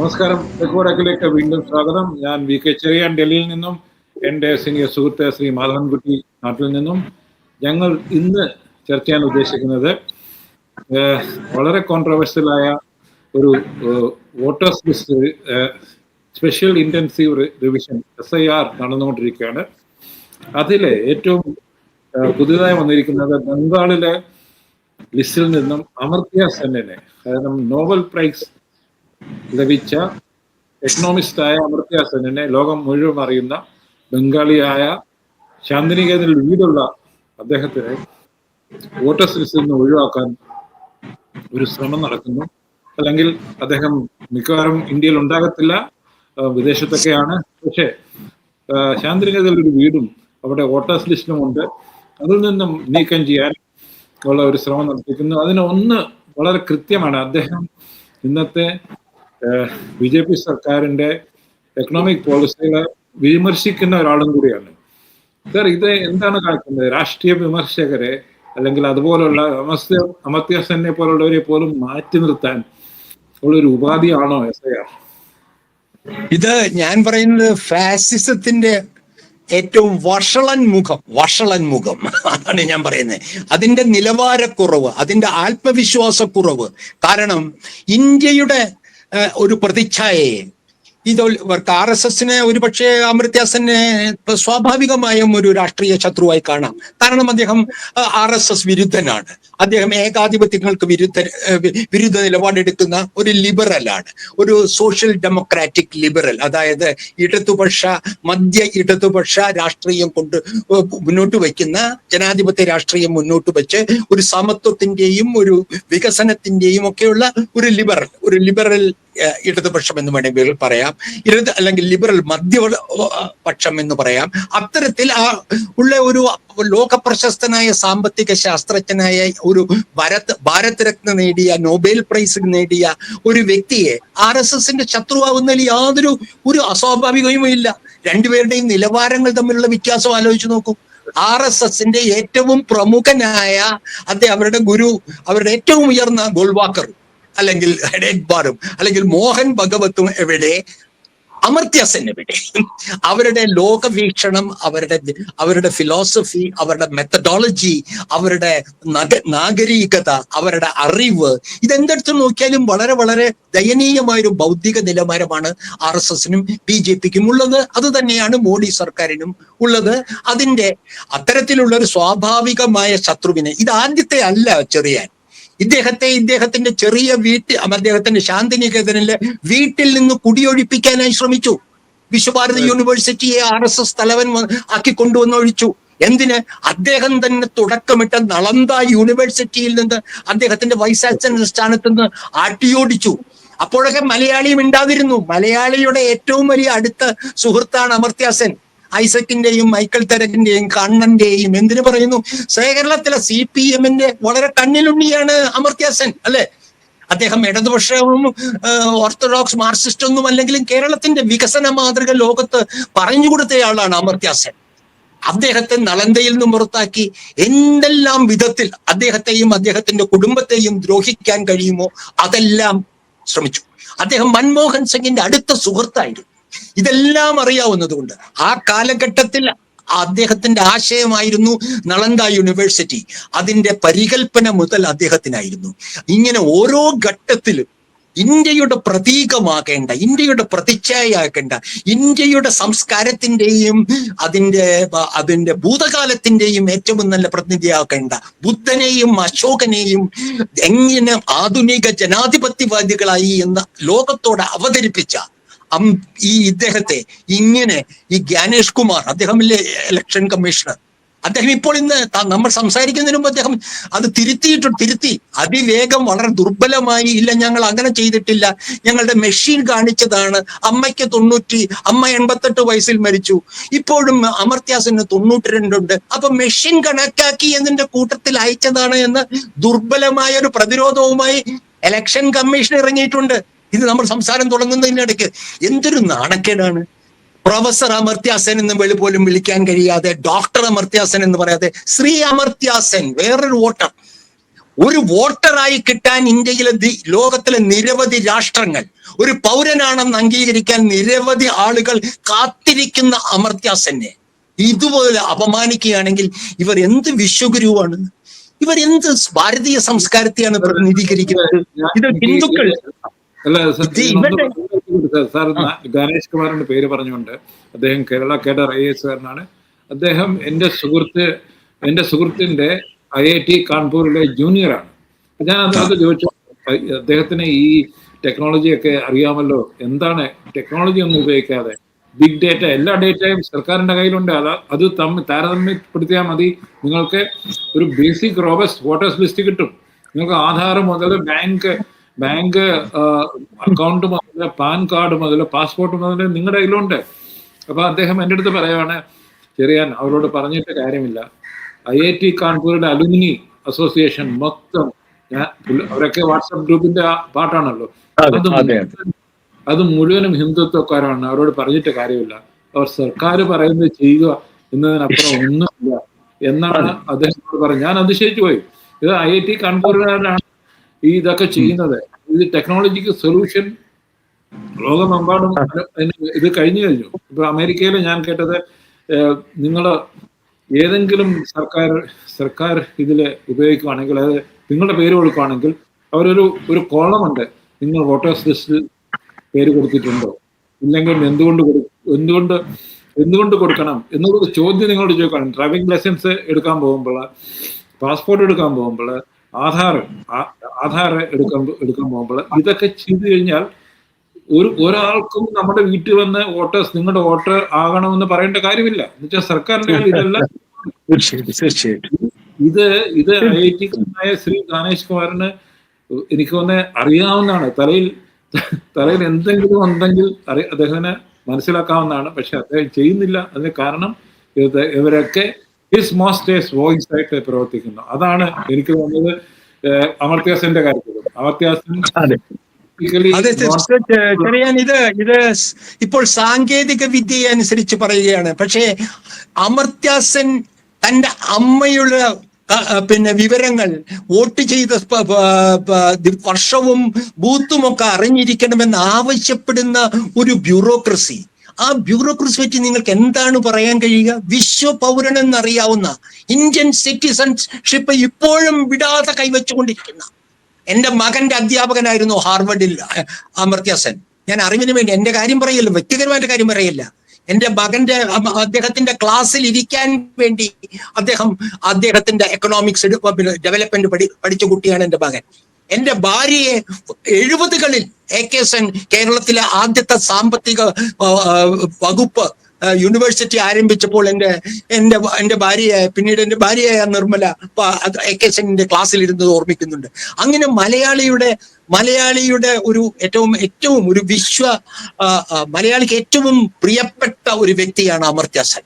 നമസ്കാരം. തെക്കുവടക്കിലേക്ക് വീണ്ടും സ്വാഗതം. ഞാൻ വി കെ ചെറിയാൻ ഡൽഹിയിൽ നിന്നും എന്റെ സീനിയർ സുഹൃത്ത് ശ്രീ മാധവൻകുട്ടി നാട്ടിൽ നിന്നും. ഞങ്ങൾ ഇന്ന് ചർച്ച ചെയ്യാൻ ഉദ്ദേശിക്കുന്നത് വളരെ കോൺട്രവേഴ്സ്യലായ ഒരു voters list special intensive revision S I R നടന്നുകൊണ്ടിരിക്കുകയാണ്. അതിലെ ഏറ്റവും പുതിയതായി വന്നിരിക്കുന്നത് ബംഗാളിലെ ലിസ്റ്റിൽ നിന്നും അമർത്യ സെന്നിനെ കാരണം നോബൽ പ്രൈസ് ലഭിച്ച എക്കണോമിസ്റ്റായ അമർത്യ ലോകം മുഴുവൻ അറിയുന്ന ബംഗാളിയായ ശാന്തിനികേതനിൽ വീടുള്ള അദ്ദേഹത്തിനെ വോട്ടേഴ്സ് നിന്ന് ഒഴിവാക്കാൻ ഒരു ശ്രമം നടക്കുന്നു. അല്ലെങ്കിൽ അദ്ദേഹം മിക്കവാറും ഇന്ത്യയിൽ ഉണ്ടാകത്തില്ല വിദേശത്തൊക്കെയാണ്. പക്ഷേ ശാന്തിനികേതനിൽ ഒരു വീടും അവിടെ വോട്ടേഴ്സ് ലിസ്റ്റിലുമുണ്ട്. അതിൽ നിന്നും നീക്കം ചെയ്യാൻ ഉള്ള ഒരു ശ്രമം നടത്തിക്കുന്നു അതിന് ഒന്ന് വളരെ കൃത്യമാണ്. അദ്ദേഹം ഇന്നത്തെ ബി ജെ പി സർക്കാരിന്റെ എക്കണോമിക് പോളിസികളെ വിമർശിക്കുന്ന ഒരാളും കൂടിയാണ്. സർ ഇത് എന്താണ് കാണിക്കുന്നത്? രാഷ്ട്രീയ വിമർശകരെ അല്ലെങ്കിൽ അതുപോലുള്ള അമസ്യ അമത്യസനെ സെന്നെ പോലുള്ളവരെ പോലും മാറ്റി നിർത്താൻ ഉള്ളൊരു ഉപാധിയാണോ എസ് ഐ ആർ ഇത് ഞാൻ പറയുന്നത് ഫാസിസത്തിന്റെ ഏറ്റവും വഷളൻ മുഖം വഷളൻ മുഖം. അതാണ് ഞാൻ പറയുന്നത്. അതിന്റെ നിലവാരക്കുറവ് അതിന്റെ ആത്മവിശ്വാസക്കുറവ്. കാരണം ഇന്ത്യയുടെ ഒരു പ്രതിച്ഛായയെ ഇത് ഇവർക്ക് ആർ എസ് എസിനെ ഒരുപക്ഷെ അമൃത്യാസനെ സ്വാഭാവികമായും ഒരു രാഷ്ട്രീയ ശത്രുവായി കാണാം. കാരണം അദ്ദേഹം ആർ എസ് എസ് വിരുദ്ധനാണ്. അദ്ദേഹം ഏകാധിപത്യങ്ങൾക്ക് വിരുദ്ധ വിരുദ്ധ നിലപാടെടുക്കുന്ന ഒരു ലിബറലാണ്. ഒരു സോഷ്യൽ ഡെമോക്രാറ്റിക് ലിബറൽ. അതായത് ഇടതുപക്ഷ മധ്യ ഇടതുപക്ഷ രാഷ്ട്രീയം കൊണ്ട് മുന്നോട്ട് വയ്ക്കുന്ന ജനാധിപത്യ രാഷ്ട്രീയം മുന്നോട്ട് വെച്ച് ഒരു സമത്വത്തിന്റെയും ഒരു വികസനത്തിന്റെയും ഒക്കെയുള്ള ഒരു ലിബറൽ. ഒരു ലിബറൽ ഇടതുപക്ഷം എന്ന് വേണമെങ്കിൽ പറയാം. ഇടത് അല്ലെങ്കിൽ ലിബറൽ മധ്യ പക്ഷം എന്ന് പറയാം. അത്തരത്തിൽ ആ ഉള്ള ഒരു ലോക പ്രശസ്തനായ സാമ്പത്തിക ശാസ്ത്രജ്ഞനായ ഒരു ഭാരത് ഭാരത് രത്ന നേടിയ നോബേൽ പ്രൈസ് നേടിയ ഒരു വ്യക്തിയെ ആർ എസ് എസിന്റെ ശത്രുവാകുന്നതിൽ യാതൊരു ഒരു അസ്വാഭാവികവും ഇല്ല. രണ്ടുപേരുടെയും നിലവാരങ്ങൾ തമ്മിലുള്ള വ്യത്യാസം ആലോചിച്ച് നോക്കൂ. ആർ എസ് എസിന്റെ ഏറ്റവും പ്രമുഖനായ അദ്ദേഹം അവരുടെ ഗുരു അവരുടെ ഏറ്റവും ഉയർന്ന ഗോൾവാക്കറും അല്ലെങ്കിൽ ഹെഡേറ്റ്ബാറും അല്ലെങ്കിൽ മോഹൻ ഭഗവത്തും എവിടെ അമർത്യ സെൻ എവിടെ അവരുടെ ലോകവീക്ഷണം അവരുടെ അവരുടെ ഫിലോസഫി അവരുടെ മെത്തഡോളജി അവരുടെ നഗ നാഗരികത അവരുടെ അറിവ് ഇതെന്തെടുത്ത് നോക്കിയാലും വളരെ വളരെ ദയനീയമായൊരു ബൗദ്ധിക നിലവാരമാണ് ആർ എസ് എസിനും ബി ജെ പിക്കും ഉള്ളത്. അത് തന്നെയാണ് മോഡി സർക്കാരിനും ഉള്ളത്. അതിന്റെ അത്തരത്തിലുള്ള ഒരു സ്വാഭാവികമായ ശത്രുവിനെ ഇത് ആദ്യത്തെ അല്ല ചെറിയാൻ. ഇദ്ദേഹത്തെ ഇദ്ദേഹത്തിന്റെ ചെറിയ വീട്ടിൽ അദ്ദേഹത്തിന്റെ ശാന്തിനികേതനിലെ വീട്ടിൽ നിന്ന് കുടിയൊഴിപ്പിക്കാനായി ശ്രമിച്ചു. വിശ്വഭാരതി യൂണിവേഴ്സിറ്റിയെ ആർ എസ് എസ് തലവൻ ആക്കി കൊണ്ടുവന്ന് ഒഴിച്ചു എന്തിന്? അദ്ദേഹം തന്നെ തുടക്കമിട്ട നളന്ത യൂണിവേഴ്സിറ്റിയിൽ നിന്ന് അദ്ദേഹത്തിന്റെ വൈസ് ചാൻസലർ സ്ഥാനത്ത് നിന്ന് ആട്ടിയോടിച്ചു. അപ്പോഴൊക്കെ മലയാളിയും ഉണ്ടാതിരുന്നു മലയാളിയുടെ ഏറ്റവും വലിയ അടുത്ത സുഹൃത്താണ് അമർത്യ സെൻ ഐസക്കിന്റെയും മൈക്കൽ തെരക്കിന്റെയും കണ്ണന്റെയും എന്തിനു പറയുന്നു? കേരളത്തിലെ സി പി എമ്മിന്റെ വളരെ കണ്ണിലുണ്ണിയാണ് അമർത്യാസൻ സെൻ അല്ലെ? അദ്ദേഹം ഇടതുപക്ഷവും ഓർത്തഡോക്സ് മാർക്സിസ്റ്റ് ഒന്നും അല്ലെങ്കിലും കേരളത്തിന്റെ വികസന മാതൃക ലോകത്ത് പറഞ്ഞു കൊടുത്തയാളാണ് അമർത്യ സെൻ അദ്ദേഹത്തെ നളന്തയിൽ നിന്നും പുറത്താക്കി എന്തെല്ലാം വിധത്തിൽ അദ്ദേഹത്തെയും അദ്ദേഹത്തിന്റെ കുടുംബത്തെയും ദ്രോഹിക്കാൻ കഴിയുമോ അതെല്ലാം ശ്രമിച്ചു. അദ്ദേഹം മൻമോഹൻ സിംഗിന്റെ അടുത്ത സുഹൃത്തായിരുന്നു. ഇതെല്ലാം അറിയാവുന്നതുകൊണ്ട് ആ കാലഘട്ടത്തിൽ അദ്ദേഹത്തിന്റെ ആശയമായിരുന്നു നളന്ദ യൂണിവേഴ്സിറ്റി. അതിന്റെ പരികൽപ്പന മുതൽ അദ്ദേഹത്തിനായിരുന്നു. ഇങ്ങനെ ഓരോ ഘട്ടത്തിലും ഇന്ത്യയുടെ പ്രതീകമാകേണ്ട ഇന്ത്യയുടെ പ്രതിച്ഛായയാക്കേണ്ട ഇന്ത്യയുടെ സംസ്കാരത്തിന്റെയും അതിന്റെ അതിന്റെ ഭൂതകാലത്തിന്റെയും ഏറ്റവും നല്ല പ്രതിനിധിയാക്കേണ്ട ബുദ്ധനെയും അശോകനെയും എങ്ങനെ ആധുനിക ജനാധിപത്യവാദികളായി എന്ന് ലോകത്തോട് അവതരിപ്പിച്ച ഈ ഇദ്ദേഹത്തെ ഇങ്ങനെ ഈ ജ്ഞാനേഷ് കുമാർ അദ്ദേഹമില്ലേ ഇലക്ഷൻ കമ്മീഷണർ അദ്ദേഹം ഇപ്പോൾ ഇന്ന് നമ്മൾ സംസാരിക്കുന്നതിന് മുമ്പ് അദ്ദേഹം അത് തിരുത്തിയിട്ടു തിരുത്തി. അതിവേഗം വളരെ ദുർബലമായി ഇല്ല ഞങ്ങൾ അങ്ങനെ ചെയ്തിട്ടില്ല. ഞങ്ങളുടെ മെഷീൻ കാണിച്ചതാണ്. അമ്മയ്ക്ക് തൊണ്ണൂറ്റി അമ്മ എൺപത്തെട്ട് വയസ്സിൽ മരിച്ചു. ഇപ്പോഴും അമർത്യാസിന് തൊണ്ണൂറ്റി രണ്ടുണ്ട് അപ്പൊ മെഷീൻ കണക്കാക്കി എന്നതിന്റെ കൂട്ടത്തിൽ അയച്ചതാണ് എന്ന് ദുർബലമായ ഒരു പ്രതിരോധവുമായി ഇലക്ഷൻ കമ്മീഷൻ ഇറങ്ങിയിട്ടുണ്ട്. ഇത് നമ്മൾ സംസാരം തുടങ്ങുന്നതിനിടയ്ക്ക് എന്തൊരു നാണക്കേടാണ്. പ്രൊഫസർ അമർത്യാസൻ എന്ന് വെളി പോലും വിളിക്കാൻ കഴിയാതെ ഡോക്ടർ അമർത്യാസൻ എന്ന് പറയാതെ ശ്രീ അമർത്യാസൻ വേറൊരു വോട്ടർ. ഒരു വോട്ടറായി കിട്ടാൻ ഇന്ത്യയിലെ ലോകത്തിലെ നിരവധി രാഷ്ട്രങ്ങൾ ഒരു പൗരനാണെന്ന് അംഗീകരിക്കാൻ നിരവധി ആളുകൾ കാത്തിരിക്കുന്ന അമർത്യാസനെ. ഇതുപോലെ അപമാനിക്കുകയാണെങ്കിൽ ഇവർ എന്ത് വിശ്വഗുരുവാണ്? ഇവർ എന്ത് ഭാരതീയ സംസ്കാരത്തെയാണ് പ്രതിനിധീകരിക്കുന്നത്? ഇത് ഹിന്ദുക്കൾ അല്ല സർ, ഗണേഷ് കുമാറിന്റെ പേര് പറഞ്ഞുകൊണ്ട് അദ്ദേഹം കേരള കേഡർ ഐ എസ് കാരനാണ്. അദ്ദേഹം എന്റെ സുഹൃത്ത് എന്റെ സുഹൃത്തിന്റെ ഐ ഐ ടി കാൺപൂരിലെ ജൂനിയറാണ് ഞാൻ അദ്ദേഹത്തെ ചോദിച്ചു അദ്ദേഹത്തിന് ഈ ടെക്നോളജിയൊക്കെ അറിയാമല്ലോ. എന്താണ് ടെക്നോളജി ഒന്നും ഉപയോഗിക്കാതെ? ബിഗ് ഡേറ്റ എല്ലാ ഡേറ്റയും സർക്കാരിന്റെ കയ്യിലുണ്ട്. അത് അത് തമ്മിൽ താരതമ്യപ്പെടുത്തിയാൽ മതി. നിങ്ങൾക്ക് ഒരു ബേസിക് റോബസ്റ്റ് വോട്ടേഴ്സ് ലിസ്റ്റ് കിട്ടും. നിങ്ങൾക്ക് ആധാർ മുതൽ ബാങ്ക് ബാങ്ക് അക്കൗണ്ട് മുതൽ പാൻ കാർഡ് മുതൽ പാസ്പോർട്ട് മുതൽ നിങ്ങളുടെ കയ്യിലുണ്ട്. അപ്പൊ അദ്ദേഹം എന്റെ അടുത്ത് പറയുവാണ് ചെറിയാൻ അവരോട് പറഞ്ഞിട്ട് കാര്യമില്ല. ഐ ഐ ടി കാൺപൂരിലെ അലുമിനി അസോസിയേഷൻ മൊത്തം ഞാൻ അവരൊക്കെ വാട്സപ്പ് ഗ്രൂപ്പിന്റെ ആ പാട്ടാണല്ലോ. അതെ, അത് മുഴുവനും ഹിന്ദുത്വക്കാരാണ് അവരോട് പറഞ്ഞിട്ട് കാര്യമില്ല. അവർ സർക്കാർ പറയുന്നത് ചെയ്യുക എന്നതിനപ്പുറം ഒന്നുമില്ല എന്നാണ് അദ്ദേഹത്തോട് പറഞ്ഞത്. ഞാൻ അതിശയിച്ചു പോയി. ഇത് ഐ ഐ ടി കാൺപൂരിലാണ് ഈ ഇതൊക്കെ ചെയ്യുന്നത്. ഇത് ടെക്നോളജിക്ക് സൊല്യൂഷൻ ലോകമെമ്പാടും ഇത് കഴിഞ്ഞു കഴിഞ്ഞു. ഇപ്പൊ അമേരിക്കയിൽ ഞാൻ കേട്ടത് നിങ്ങൾ ഏതെങ്കിലും സർക്കാർ സർക്കാർ ഇതിൽ ഉപയോഗിക്കുകയാണെങ്കിൽ അത് നിങ്ങളുടെ പേര് കൊടുക്കുകയാണെങ്കിൽ അവരൊരു ഒരു കോളമുണ്ട്. നിങ്ങൾ വോട്ടേഴ്സ് ലിസ്റ്റിൽ പേര് കൊടുത്തിട്ടുണ്ടോ? ഇല്ലെങ്കിൽ എന്തുകൊണ്ട് എന്തുകൊണ്ട് എന്തുകൊണ്ട് കൊടുക്കണം എന്നുള്ളൊരു ചോദ്യം നിങ്ങളോട് ചോദിക്കണം ഡ്രൈവിംഗ് ലൈസൻസ് എടുക്കാൻ പോകുമ്പോൾ പാസ്പോർട്ട് എടുക്കാൻ പോകുമ്പോൾ ആധാർ ആധാർ എടുക്കാൻ എടുക്കാൻ പോകുമ്പോൾ ഇതൊക്കെ ചെയ്തു കഴിഞ്ഞാൽ ഒരു ഒരാൾക്കും നമ്മുടെ വീട്ടിൽ വന്ന് വോട്ടേഴ്സ് നിങ്ങളുടെ വോട്ടർ ആകണമെന്ന് പറയേണ്ട കാര്യമില്ല. എന്നുവെച്ചാൽ സർക്കാരിന്റെ ഇതെല്ലാം. ഇത് ഇത് ഐ ഐ ടി ആയ ശ്രീ ഗാനേഷ് കുമാറിന് എനിക്ക് ഒന്ന് അറിയാവുന്നതാണ്. തലയിൽ തലയിൽ എന്തെങ്കിലും ഉണ്ടെങ്കിൽ അറി അദ്ദേഹത്തിന് മനസ്സിലാക്കാവുന്നതാണ്. പക്ഷെ അദ്ദേഹം ചെയ്യുന്നില്ല. അതിന് കാരണം ഇവരൊക്കെ ഹിസ് മോസ്റ്റേഴ്സ് വോയിസ് ആയിട്ട് പ്രവർത്തിക്കുന്നു. അതാണ് എനിക്ക് തോന്നുന്നത് അമർത്യാസന്റെ കാര്യത്തിലും അമർത്യാസൻ അതെ. ചെറിയാൻ ഇത് ഇത് ഇപ്പോൾ സാങ്കേതിക വിദ്യ അനുസരിച്ച് പറയുകയാണ്. പക്ഷേ അമർത്യാസൻ തന്റെ അമ്മയുടെ പിന്നെ വിവരങ്ങൾ വോട്ട് ചെയ്ത വർഷവും ബൂത്തും ഒക്കെ അറിഞ്ഞിരിക്കണമെന്ന് ആവശ്യപ്പെടുന്ന ഒരു ബ്യൂറോക്രസി. ആ ബ്യൂറോക്രസി പറ്റി നിങ്ങൾക്ക് എന്താണ് പറയാൻ കഴിയുക? വിശ്വ പൗരനെന്നറിയാവുന്ന ഇന്ത്യൻ സിറ്റിസൺഷിപ്പ് ഇപ്പോഴും വിടാതെ കൈവച്ചുകൊണ്ടിരിക്കുന്ന എന്റെ മകന്റെ അധ്യാപകനായിരുന്നു ഹാർവർഡിൽ അമർത്യാസൻ അമർത്യ സെൻ. ഞാൻ അറിവിന് വേണ്ടി എന്റെ കാര്യം പറയല്ലോ വ്യക്തിപരമായിട്ട് കാര്യം പറയില്ല. എന്റെ മകന്റെ അദ്ദേഹത്തിന്റെ ക്ലാസ്സിൽ ഇരിക്കാൻ വേണ്ടി അദ്ദേഹം അദ്ദേഹത്തിന്റെ എക്കണോമിക്സ് ഡെവലപ്മെന്റ് പഠി പഠിച്ച കുട്ടിയാണ് എന്റെ മകൻ. എന്റെ ഭാര്യയെ എഴുപതുകളിൽ എ കെ സെൻ കേരളത്തിലെ ആദ്യത്തെ സാമ്പത്തിക വകുപ്പ് യൂണിവേഴ്സിറ്റി ആരംഭിച്ചപ്പോൾ എന്റെ എന്റെ എന്റെ ഭാര്യയായ പിന്നീട് എന്റെ ഭാര്യയായ നിർമ്മല എ കെ സെന്നിന്റെ ക്ലാസ്സിൽ ഇരുന്നത് ഓർമ്മിക്കുന്നുണ്ട്. അങ്ങനെ മലയാളിയുടെ മലയാളിയുടെ ഒരു ഏറ്റവും ഏറ്റവും ഒരു വിശ്വ മലയാളിക്ക് ഏറ്റവും പ്രിയപ്പെട്ട ഒരു വ്യക്തിയാണ് അമർത്യ സെൻ.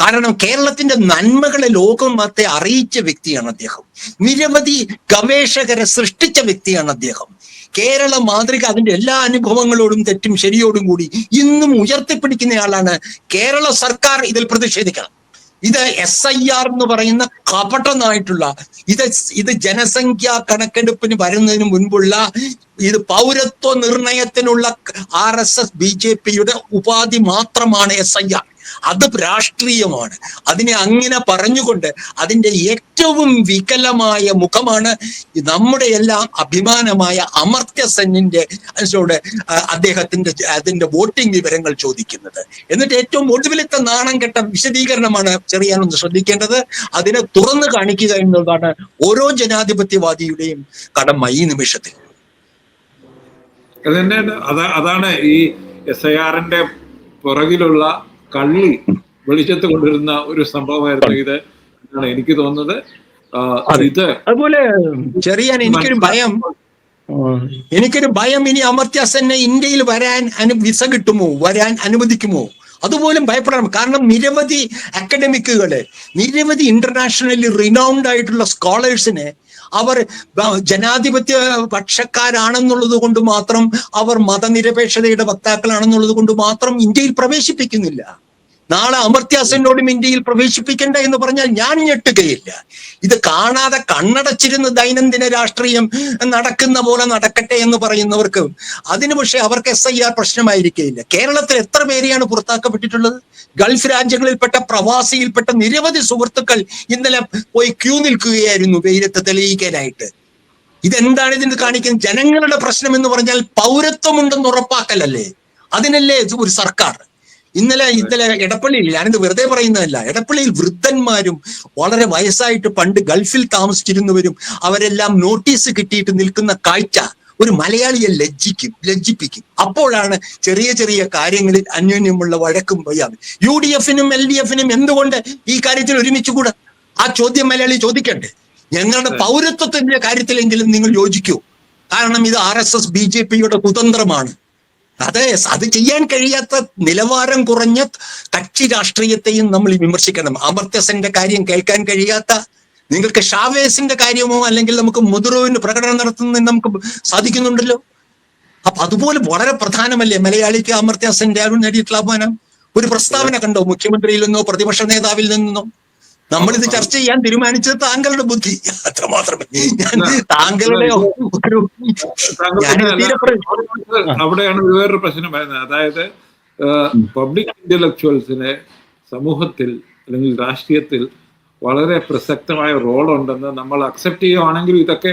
കാരണം കേരളത്തിന്റെ നന്മകളെ ലോകമത്തെ അറിയിച്ച വ്യക്തിയാണ് അദ്ദേഹം. നിരവധി ഗവേഷകരെ സൃഷ്ടിച്ച വ്യക്തിയാണ് അദ്ദേഹം. കേരള മാതൃക അതിന്റെ എല്ലാ അനുഭവങ്ങളോടും തെറ്റും ശരിയോടും കൂടി ഇന്നും ഉയർത്തിപ്പിടിക്കുന്നയാളാണ് കേരള സർക്കാർ ഇതിൽ പ്രതിഷേധിക്കണം. ഇത് എസ് ഐ ആർ എന്ന് പറയുന്ന കപടനായിട്ടുള്ള ഇത് ഇത് ജനസംഖ്യാ കണക്കെടുപ്പിന് വരുന്നതിന് മുൻപുള്ള ഇത് പൗരത്വ നിർണയത്തിനുള്ള R S S B J പിയുടെ ഉപാധി മാത്രമാണ് എസ് ഐ ആർ അത് രാഷ്ട്രീയമാണ്. അതിനെ അങ്ങനെ പറഞ്ഞുകൊണ്ട് അതിന്റെ ഏറ്റവും വികലമായ മുഖമാണ് നമ്മുടെ എല്ലാം അഭിമാനമായ അമർത്യ അദ്ദേഹത്തിന്റെ അതിന്റെ വോട്ടിംഗ് വിവരങ്ങൾ ചോദിക്കുന്നത്. എന്നിട്ട് ഏറ്റവും ഒടുവിലത്തെ നാണം കെട്ട വിശദീകരണമാണ് ചെറിയാനൊന്ന് ശ്രദ്ധിക്കേണ്ടത്. അതിനെ തുറന്നു കാണിക്കുക എന്നുള്ളതാണ് ഓരോ ജനാധിപത്യവാദിയുടെയും കടമ ഈ നിമിഷത്തിൽ. അതാ അതാണ് ഈ എസ് ഐ ആറിന്റെ പുറകിലുള്ള കള്ളി വെളിച്ചത്ത് കൊണ്ടുവരുന്ന ഒരു സംഭവമായിരുന്നു ഇത് എന്നാണ് എനിക്ക് തോന്നുന്നത്. ഇത് അതുപോലെ ചെറിയ എനിക്കൊരു ഭയം. എനിക്കൊരു ഭയം ഇനി അമർത്യ സെന്നെ ഇന്ത്യയിൽ വരാൻ അനു വിസ കിട്ടുമോ? വരാൻ അനുവദിക്കുമോ? അതുപോലും ഭയപ്പെടണം. കാരണം നിരവധി അക്കാഡമിക്കുകൾ നിരവധി ഇന്റർനാഷണലി റിനൗണ്ട് ആയിട്ടുള്ള സ്കോളേഴ്സിനെ അവർ ജനാധിപത്യ പക്ഷക്കാരാണെന്നുള്ളത് കൊണ്ട് മാത്രം അവർ മതനിരപേക്ഷതയുടെ വക്താക്കളാണെന്നുള്ളത് കൊണ്ട് മാത്രം ഇന്ത്യയിൽ പ്രവേശിപ്പിക്കുന്നില്ല. നാളെ അമർത്യാസനോടും ഇന്ത്യയിൽ പ്രവേശിപ്പിക്കണ്ട എന്ന് പറഞ്ഞാൽ ഞാൻ ഞെട്ടുകയില്ല. ഇത് കാണാതെ കണ്ണടച്ചിരുന്ന് ദൈനംദിന രാഷ്ട്രീയം നടക്കുന്ന പോലെ നടക്കട്ടെ എന്ന് പറയുന്നവർക്ക് അതിന് പക്ഷേ അവർക്ക് എസ് ഐ ആർ പ്രശ്നമായിരിക്കില്ല കേരളത്തിൽ എത്ര പേരെയാണ് പുറത്താക്കപ്പെട്ടിട്ടുള്ളത്? ഗൾഫ് രാജ്യങ്ങളിൽപ്പെട്ട പ്രവാസിയിൽപ്പെട്ട നിരവധി സുഹൃത്തുക്കൾ ഇന്നലെ പോയി ക്യൂ നിൽക്കുകയായിരുന്നു വെയിലത്ത് തെളിയിക്കാനായിട്ട്. ഇതെന്താണ് ഇതിന് കാണിക്കുന്നത് ജനങ്ങളുടെ പ്രശ്നം എന്ന് പറഞ്ഞാൽ പൗരത്വമുണ്ടെന്ന് ഉറപ്പാക്കലല്ലേ? അതിനല്ലേ ഒരു സർക്കാർ? ഇന്നലെ ഇന്നലെ എടപ്പള്ളിയിൽ ഞാനിത് വെറുതെ പറയുന്നതല്ല. എടപ്പള്ളിയിൽ വൃദ്ധന്മാരും വളരെ വയസ്സായിട്ട് പണ്ട് ഗൾഫിൽ താമസിച്ചിരുന്നവരും അവരെല്ലാം നോട്ടീസ് കിട്ടിയിട്ട് നിൽക്കുന്ന കാഴ്ച ഒരു മലയാളിയെ ലജ്ജിക്കും ലജ്ജിപ്പിക്കും. അപ്പോഴാണ് ചെറിയ ചെറിയ കാര്യങ്ങളിൽ അന്യോന്യമുള്ള വഴക്കും വയ്യാതെ യു ഡി എഫിനും എൽ ഡി എഫിനും എന്തുകൊണ്ട് ഈ കാര്യത്തിൽ ഒരുമിച്ച് കൂടാ ആ ചോദ്യം മലയാളി ചോദിക്കട്ടെ ഞങ്ങളുടെ പൗരത്വത്തിന്റെ കാര്യത്തിലെങ്കിലും നിങ്ങൾ യോജിക്കൂ. കാരണം ഇത് R S S B J പിയുടെ കുതന്ത്രമാണ്. അത് അത് ചെയ്യാൻ കഴിയാത്ത നിലവാരം കുറഞ്ഞ കക്ഷി രാഷ്ട്രീയത്തെയും നമ്മൾ വിമർശിക്കണം. അമർത്യസന്റെ കാര്യം കേൾക്കാൻ കഴിയാത്ത നിങ്ങൾക്ക് ഷാവേസിന്റെ കാര്യമോ അല്ലെങ്കിൽ നമുക്ക് മുതിർവിന് പ്രകടനം നടത്തുന്നതിന് നമുക്ക് സാധിക്കുന്നുണ്ടല്ലോ? അപ്പൊ അതുപോലെ വളരെ പ്രധാനമല്ലേ മലയാളിക്ക് അമർത്യാസന്റെ നേടിയിട്ടുള്ള അപമാനം? ഒരു പ്രസ്താവന കണ്ടോ? മുഖ്യമന്ത്രിയിൽ നിന്നോ പ്രതിപക്ഷ നേതാവിൽ നിന്നോ? നമ്മളിത് ചർച്ച ചെയ്യാൻ തീരുമാനിച്ചത് താങ്കളുടെ ബുദ്ധി. അത്രമാത്രമേ ഞാൻ താങ്കളുടെ ഒരു അവിടെയാണ് വേറൊരു പ്രശ്നം പറയുന്നത് അതായത് പബ്ലിക് ഇന്റലക്ച്വൽസിന് സമൂഹത്തിൽ അല്ലെങ്കിൽ രാഷ്ട്രീയത്തിൽ വളരെ പ്രസക്തമായ റോൾ ഉണ്ടെന്ന് നമ്മൾ അക്സെപ്റ്റ് ചെയ്യുവാണെങ്കിൽ ഇതൊക്കെ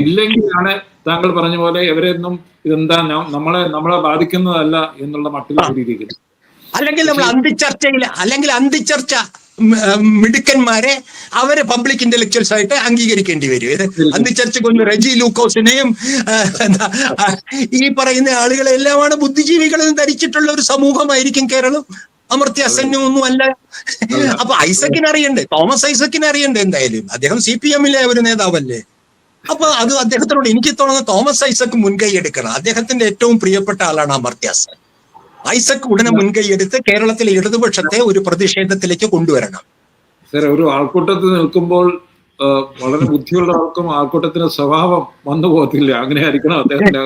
ഇല്ലെങ്കിലാണ് താങ്കൾ പറഞ്ഞ പോലെ ഇവരെയൊന്നും ഇതെന്താ നമ്മളെ നമ്മളെ ബാധിക്കുന്നതല്ല എന്നുള്ള മട്ടിൽ ഇരിക്കുന്നത് അല്ലെങ്കിൽ നമ്മൾ അന്തിച്ചർച്ചയിൽ അല്ലെങ്കിൽ അന്തിച്ചർച്ച മിടുക്കന്മാരെ അവരെ പബ്ലിക് ഇന്റലക്ച്വൽസ് ആയിട്ട് അംഗീകരിക്കേണ്ടി വരും. ഇത് റെജി ലൂക്കോസിനെയും ഈ പറയുന്ന ആളുകളെല്ലാമാണ് ബുദ്ധിജീവികളെന്ന് ധരിച്ചിട്ടുള്ള ഒരു സമൂഹമായിരിക്കും കേരളം. അമർത്യ അസന്നും ഒന്നും അല്ല. അപ്പൊ ഐസക്കിന് അറിയണ്ടേ. തോമസ് ഐസക്കിന് അറിയണ്ടേ എന്തായാലും. അദ്ദേഹം സി പി എമ്മിലെ ഒരു നേതാവല്ലേ. അപ്പൊ അത് അദ്ദേഹത്തിനോട് എനിക്ക് തോന്നുന്നത് തോമസ് ഐസക്ക് മുൻകൈ എടുക്കണം. അദ്ദേഹത്തിന്റെ ഏറ്റവും പ്രിയപ്പെട്ട ആളാണ് അമർത്യാസൻ ഐസക് ഉടനെ മുൻകൈ എടുത്ത് കേരളത്തിലെ ഇടതുപക്ഷത്തെ ഒരു പ്രതിഷേധത്തിലേക്ക് കൊണ്ടുവരണം. സാർ ഒരു ആൾക്കൂട്ടത്തിൽ നിൽക്കുമ്പോൾ വളരെ ബുദ്ധിയുള്ള ആൾക്കും ആൾക്കൂട്ടത്തിന്റെ സ്വഭാവം വന്നു പോകത്തില്ല അങ്ങനെ ആയിരിക്കണം അദ്ദേഹത്തിന്റെ